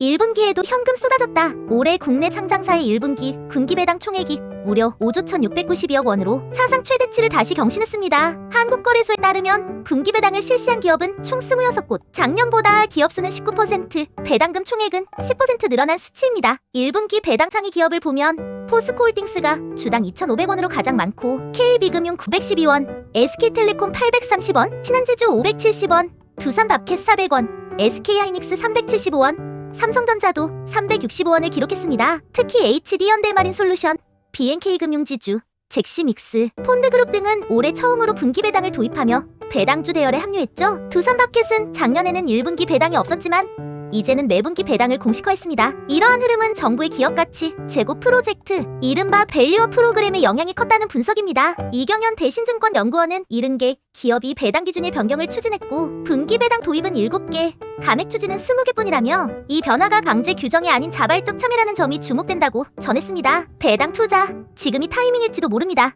1분기에도 현금 쏟아졌다. 올해 국내 상장사의 1분기 군기 배당 총액이 무려 5조 1,692억 원으로 사상 최대치를 다시 경신했습니다. 한국거래소에 따르면 군기 배당을 실시한 기업은 총 26곳, 작년보다 기업 수는 19%, 배당금 총액은 10% 늘어난 수치입니다. 1분기 배당 상위 기업을 보면 포스코홀딩스가 주당 2,500원으로 가장 많고 KB금융 912원, SK텔레콤 830원, 신한제주 570원, 두산밥켓 400원, SK하이닉스 375원, 삼성전자도 365원을 기록했습니다. 특히 HD현대마린 솔루션, BNK금융지주, 잭시믹스, 폰드그룹 등은 올해 처음으로 분기 배당을 도입하며 배당주 대열에 합류했죠. 두산밥켓은 작년에는 1분기 배당이 없었지만 이제는 매분기 배당을 공식화했습니다. 이러한 흐름은 정부의 기업 가치, 재고 프로젝트, 이른바 밸류어 프로그램의 영향이 컸다는 분석입니다. 이경현 대신증권 연구원은 70개 기업이 배당 기준의 변경을 추진했고 분기 배당 도입은 7개, 감액 추진은 20개뿐이라며 이 변화가 강제 규정이 아닌 자발적 참여라는 점이 주목된다고 전했습니다. 배당 투자, 지금이 타이밍일지도 모릅니다.